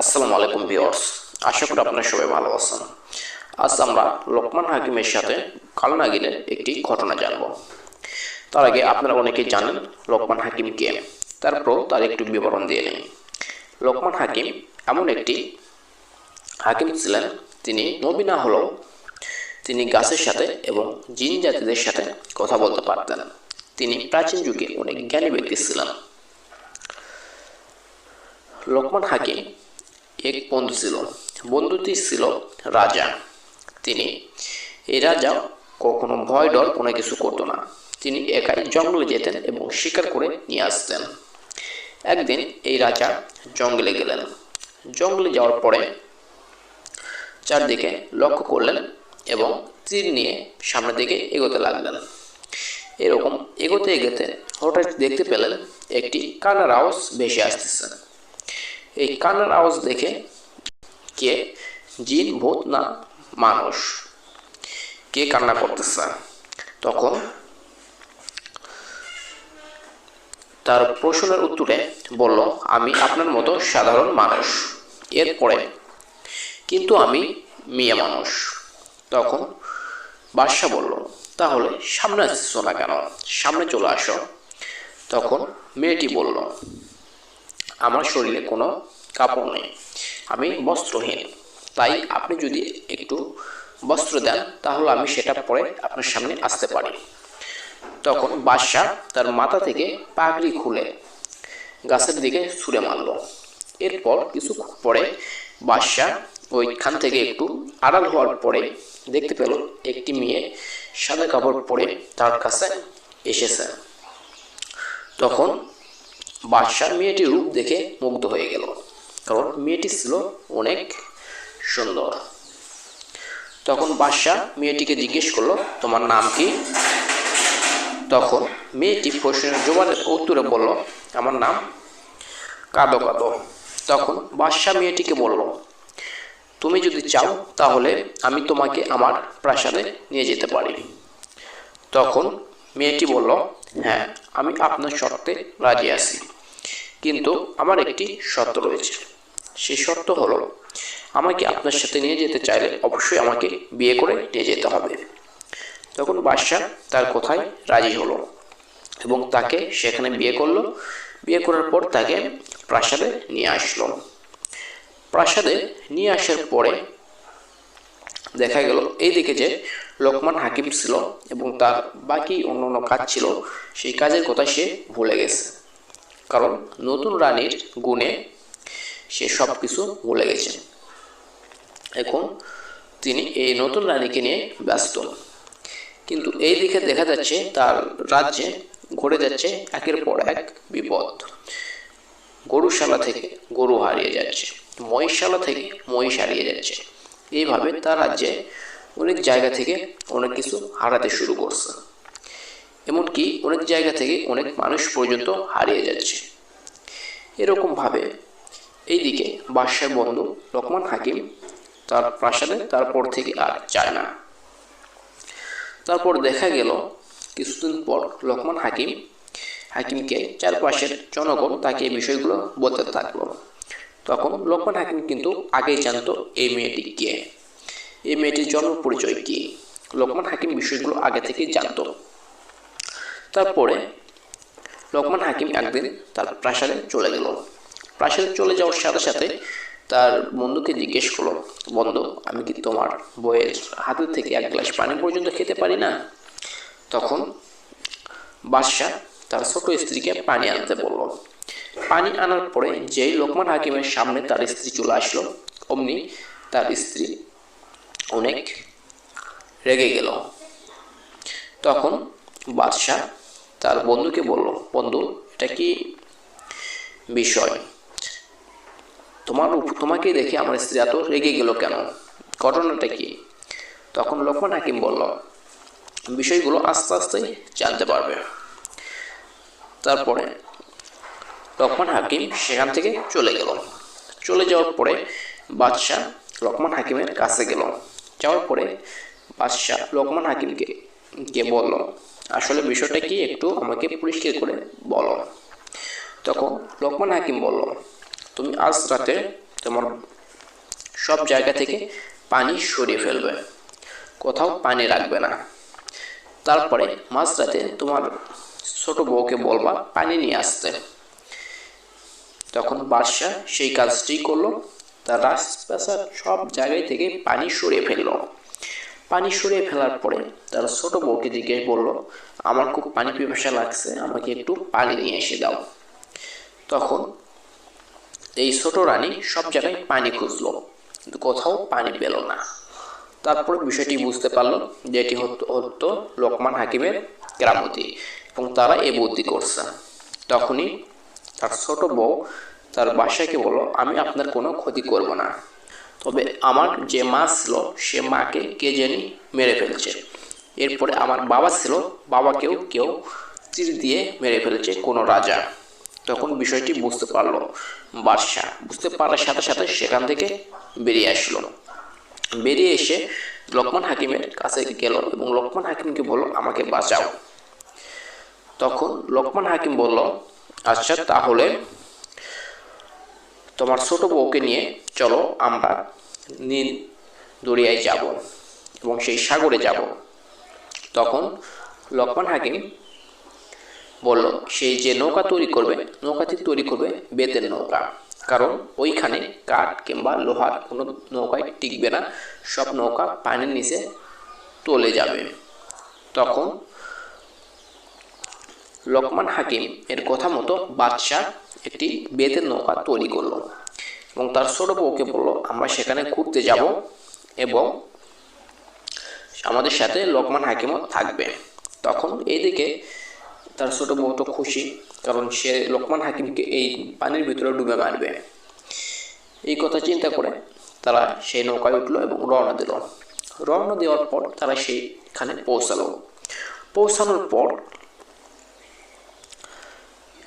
আসসালামু আলাইকুম ভিউয়ার্স, আশা করি আপনারা সবাই ভালো আছেন। আজ আমরা লোকমান হাকিমের সাথে কালনাগিনের একটি ঘটনা জানব। তার আগে আপনারা অনেকেই জানেন লোকমান হাকিম কে তারপর তার একটু বিবরণ দিয়ে নিন লোকমান হাকিম এমন একটি হাকিম ছিলেন, তিনি নবী না হলেও তিনি গাছের সাথে এবং জিন জাতিদের সাথে কথা বলতে পারতেন। তিনি প্রাচীন যুগে অনেক জ্ঞানী ব্যক্তি ছিলেন। লোকমান হাকিম এক বন্ধু ছিল। বন্ধুটি ছিল রাজা। তিনি, এই রাজা, কখনো ভয় ডর কোনো কিছু করতো না। তিনি একাই জঙ্গলে যেতেন এবং শিকার করে নিয়ে আসতেন। একদিন এই রাজা জঙ্গলে গেলেন। জঙ্গলে যাওয়ার পরে চারদিকে লক্ষ্য করলেন এবং তীর নিয়ে সামনের দিকে এগোতে লাগলেন। এরকম এগোতে এগোতে হঠাৎ দেখতে পেলেন একটি কানার আওয়াজ ভেসে আসতেছে। এই কান্নার আওয়াজ দেখে কে? জিন, ভূত না মানুষ? কে কান্না করতেছে? তখন তার প্রশ্নের উত্তরে বলল, আমি আপনার মতো সাধারণ মানুষ। এরপরে, কিন্তু আমি মেয়ে মানুষ। তখন বাদশাহ বলল, তাহলে সামনে আসছো না কেন? সামনে চলে আসো। তখন মেয়েটি বলল আমার শরীরে কোনো কাপড় নেই। আমি বস্ত্রহীন। তাই আপনি যদি একটু বস্ত্র দেন, তাহলে আমি সেটা পরে আপনার সামনে আসতে পারি। তখন বাদশাহ তার মাথা থেকে পাগড়ি খুলে গাছের দিকে ছুঁড়ে মারল। এরপর কিছু পরে বাদশাহ ওইখান থেকে একটু আড়াল হওয়ার পরে দেখতে পেল একটি মেয়ে সাদা কাপড় পরে তার কাছে এসেছে। তখন বাদশাহ মেয়েটির রূপ দেখে মুগ্ধ হয়ে গেল। কারণ মেয়েটি ছিল অনেক সুন্দর। তখন বাদশাহ মেয়েটিকে জিজ্ঞেস করল, তোমার নাম কি? তখন মেয়েটি প্রশ্নের জবাবের উত্তরে বলল, আমার নাম কাদো কাদো। তখন বাদশাহ মেয়েটিকে বলল, তুমি যদি চাও, তাহলে আমি তোমাকে আমার প্রাসাদে নিয়ে যেতে পারি। তখন মেয়েটি বলল হ্যাঁ আমি আপনার শর্তে রাজি আছি। কিন্তু আমার একটি শর্ত রয়েছে। সেই শর্ত হলো, আমাকে আপনার সাথে নিয়ে যেতে চাইলে অবশ্যই আমাকে বিয়ে করে নিয়ে যেতে হবে। তখন বাদশাহ তার কথায় রাজি হলো এবং তাকে সেখানে বিয়ে করল। বিয়ে করার পর তাকে প্রাসাদে নিয়ে আসলো। প্রাসাদে নিয়ে আসার পরে দেখা গেল। এইদিকে যে লোকমান হাকিম ছিল এবং তার বাকি অন্য অন্য কাজ ছিল, সেই কাজের কথা সে ভুলে গেছে। কারণ নতুন রানীর গুণে সে সব কিছু ভুলে গেছে। এখন তিনি এই নতুন রানীকে নিয়ে ব্যস্ত। কিন্তু এই দিকে দেখা যাচ্ছে তার রাজ্যে ঘটে যাচ্ছে একের পর এক বিপদ। গরুশালা থেকে গরু হারিয়ে যাচ্ছে, মহিষশালা থেকে মহিষ হারিয়ে যাচ্ছে। এইভাবে তার রাজ্যে অনেক জায়গা থেকে অনেক কিছু হারাতে শুরু করছে। এমনকি অনেক জায়গা থেকে অনেক মানুষ পর্যন্ত হারিয়ে যাচ্ছে। এরকমভাবে এইদিকে বাদশার বন্ধু লোকমান হাকিম তার প্রাসাদে তারপর থেকে আর যায় না। তারপর দেখা গেল কিছুদিন পর লোকমান হাকিম, হাকিমকে চারপাশের জনগণ তাকে এই বিষয়গুলো বলতে থাকল। তখন লোকমান হাকিম কিন্তু আগেই জানতো এই মেয়েটি কে। এই মেয়েটির জন্ম পরিচয় কি? লোকমান হাকিম বিষয়গুলো আগে থেকেই জানতো। তারপরে লোকমান হাকিম একদিন তার প্রাসাদে চলে গেল। প্রাসাদে চলে যাওয়ার সাথে সাথে তার বন্ধুকে জিজ্ঞেস করল, বন্ধু, আমি কি তোমার বইয়ের হাতের থেকে এক গ্লাস পানি পর্যন্ত খেতে পারি না? তখন বাদশাহ তার ছোট স্ত্রীকে পানি আনতে বলল পানি আনার পরে যেই লোকমান হাকিমের সামনে তার স্ত্রী চলে আসলো, অমনি তার স্ত্রী অনেক রেগে গেল। তখন বাদশাহ তার বন্ধুকে বলল, বন্ধু, এটা কি বিষয়? তোমার তোমাকে দেখে আমার স্ত্রী এত রেগে গেল কেন? ঘটনাটা কি? তখন লোকমান হাকিম বলল, বিষয়গুলো আস্তে আস্তে জানতে পারবে। তারপরে লোকমান হাকিম সেখান থেকে চলে গেল। চলে যাওয়ার পরে বাদশাহ লোকমান হাকিমের কাছে গেল। যাওয়ার পরে বাদশাহ লোকমান হাকিমকে কে বলল, আসলে বিষয়টা কি একটু আমাকে পরিষ্কার করে বলো। তখন লোকমান হাকিম বলল, তুমি আজ রাতে তোমার সব জায়গা থেকে পানি সরিয়ে ফেলবে, কোথাও পানি রাখবে না। তারপরে মাঝরাতে তোমার ছোট বউকে বলবা পানি নিয়ে আসতে। তখন বাদশাহ সেই কাজটি করল। তার রাজপ্রাসাদ সব জায়গায় থেকে পানি সরিয়ে ফেলল। পানি সরিয়ে ফেলার পরে তার ছোট বউকে জিজ্ঞেস করল, আমার খুব পানি পিপাসা লাগছে, আমাকে একটু পানি নিয়ে এসে দাও। তখন এই ছোট রানী সব জায়গায় পানি খুঁজলো, কিন্তু কোথাও পানি পেল না। তারপর বিষয়টি বুঝতে পারল যে এটি হতো লোকমান হাকিমের কেরামতি এবং তারা এ বুদ্ধি করছে। তখনই তার ছোট বউ তার বাসাকে বলল, আমি আপনার কোনো ক্ষতি করব না। তবে আমার যে মা ছিল, সে মাকে কে জানি মেরে ফেলছে। এরপরে আমার বাবা ছিল, বাবাকেও কেউ তীর দিয়ে মেরে ফেলেছে, কোনো রাজা। তখন বিষয়টি বুঝতে পারল বাদশাহ। বুঝতে পারার সাথে সাথে সেখান থেকে বেরিয়ে আসলো। বেরিয়ে এসে লোকমান হাকিমের কাছে গেল এবং লোকমান হাকিমকে বলল, আমাকে বাঁচাও। তখন লোকমান হাকিম বলল আচ্ছা তাহলে তোমার ছোট বউকে নিয়ে চলো আমরা নীল দরিয়ায় যাব এবং সেই সাগরে যাব। তখন লোকমান হাকিম বলল, সেই যে নৌকা তৈরি করবে, নৌকাটি তৈরি করবে বেতের নৌকা। কারণ ওইখানে কাঠ কিংবা লোহার কোনো নৌকায় টিকবে না, সব নৌকা পানির নিচে তলে যাবে। তখন লোকমান হাকিম এর কথা মতো বাদশাহ একটি বেতের নৌকা তৈরি করল এবং তার ছোট বউকে বলল, আমরা সেখানে ঘুরতে যাব এবং আমাদের সাথে লোকমান হাকিমও থাকবে। তখন এইদিকে তার ছোট বউ তো খুশি, কারণ সে লোকমান হাকিমকে এই পানির ভিতরে ডুবে মারবে। এই কথা চিন্তা করে তারা সেই নৌকায় উঠল এবং রওনা দিল। রওনা দেওয়ার পর তারা সেইখানে পৌঁছালো। পৌঁছানোর পর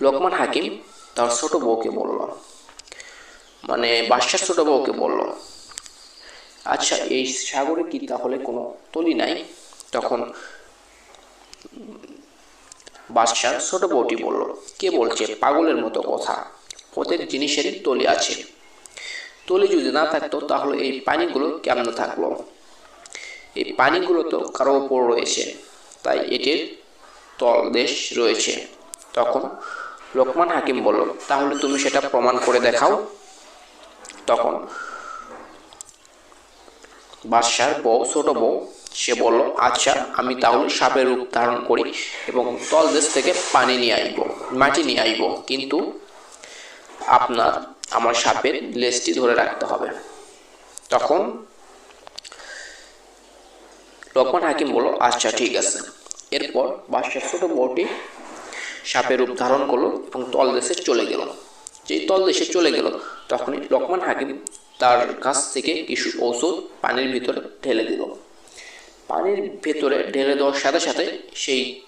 লোকমান হাকিম তার ছোট বউকে বলল। মানে বাদশার ছোট বউকে বলল আচ্ছা এই সাগরে কি তাহলে কোনো তলি নাই? তখন বাদশার ছোট বউটি বলল, কে বলছে? পাগলের মতো কথা। প্রত্যেক জিনিসেরই তলি আছে। তলি যদি না থাকতো, তাহলে এই পানিগুলো কেমন থাকল? এই পানিগুলো তো কারও ওপর রয়েছে, তাই এটির তলদেশ রয়েছে। তখন লোকমান হাকিম বলল, তাহলে তুমি সেটা প্রমাণ করে দেখাও। তখন বাদশার বউ, ছোট বউ, সে বলল আচ্ছা আমি তাহলে সাপের রূপ ধারণ করি এবং তলদেশ থেকে পানি নিয়ে আইব, মাটি নিয়ে আইব। কিন্তু আপনার, আমার সাপের লেজটি ধরে রাখতে হবে। তখন লোকমান হাকিম বলল আচ্ছা ঠিক আছে। এরপর বাদশার ছোট বউটি সাপের রূপ ধারণ করল এবং তলদেশে চলে গেল। যেই তলদেশে চলে গেল, তখনই লোকমান হাকিম তার কাছ থেকে কিছু ওষুধ পানির ভিতরে ঢেলে দিল। পানির ভেতরে ঢেলে দেওয়ার সাথে সাথে সেই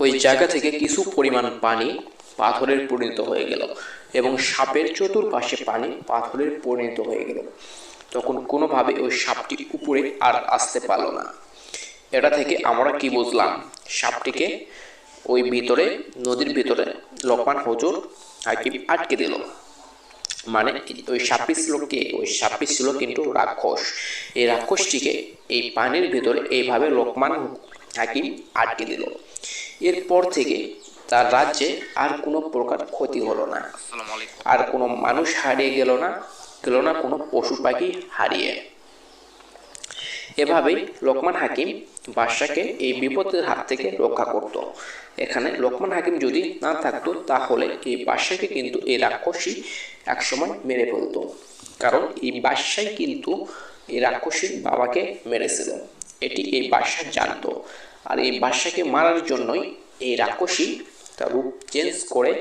ওই জায়গা থেকে কিছু পরিমাণ পানি পাথরের পরিণত হয়ে গেল এবং সাপের চতুর্পাশে পানি পাথরের পরিণত হয়ে গেল। তখন কোনোভাবে ওই সাপটি উপরে আর আসতে পারল না। এটা থেকে আমরা কি বুঝলাম? সাপটিকে ওই ভিতরে নদীর ভিতরে লোকমান হজুর হাকিম আটকে দিল। মানে ওই সাপটি ছিল কে ওই সাপটি ছিল কিন্তু রাক্ষস। এই রাক্ষসটিকে এই পানির ভিতরে এইভাবে লোকমান হাকিম আটকে দিল। এরপর থেকে তার রাজ্যে আর কোনো প্রকার ক্ষতি হলো না। আর কোনো মানুষ হারিয়ে গেল না গেল না কোনো পশু পাখি হারিয়ে। এভাবেই লোকমান হাকিম বাদশাকে এই বিপদের হাত থেকে রক্ষা করত। এখানে লোকমান হাকিম যদি না থাকতো তাহলে এই বাদশাকে কিন্তু এই রাক্ষসী একসময় মেরে ফেলতো। কারণ এই বাদশাই কিন্তু এই রাক্ষসীর বাবাকে মেরেছিল। এটি এই বাদশাহ জানতো। আর এই বাদশাকে মারার জন্যই এই রাক্ষসী তার রূপ চেঞ্জ করে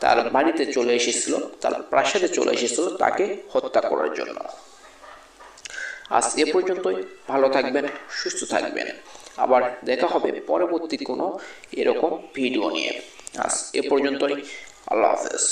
তার বাড়িতে চলে এসেছিল তার প্রাসাদে চলে এসেছিল তাকে হত্যা করার জন্য। আজ এ পর্যন্তই। ভালো থাকবেন, সুস্থ থাকবেন। আবার দেখা হবে পরবর্তী কোনো এরকম ভিডিও নিয়ে। আজ এ পর্যন্তই। আল্লাহ হাফেজ।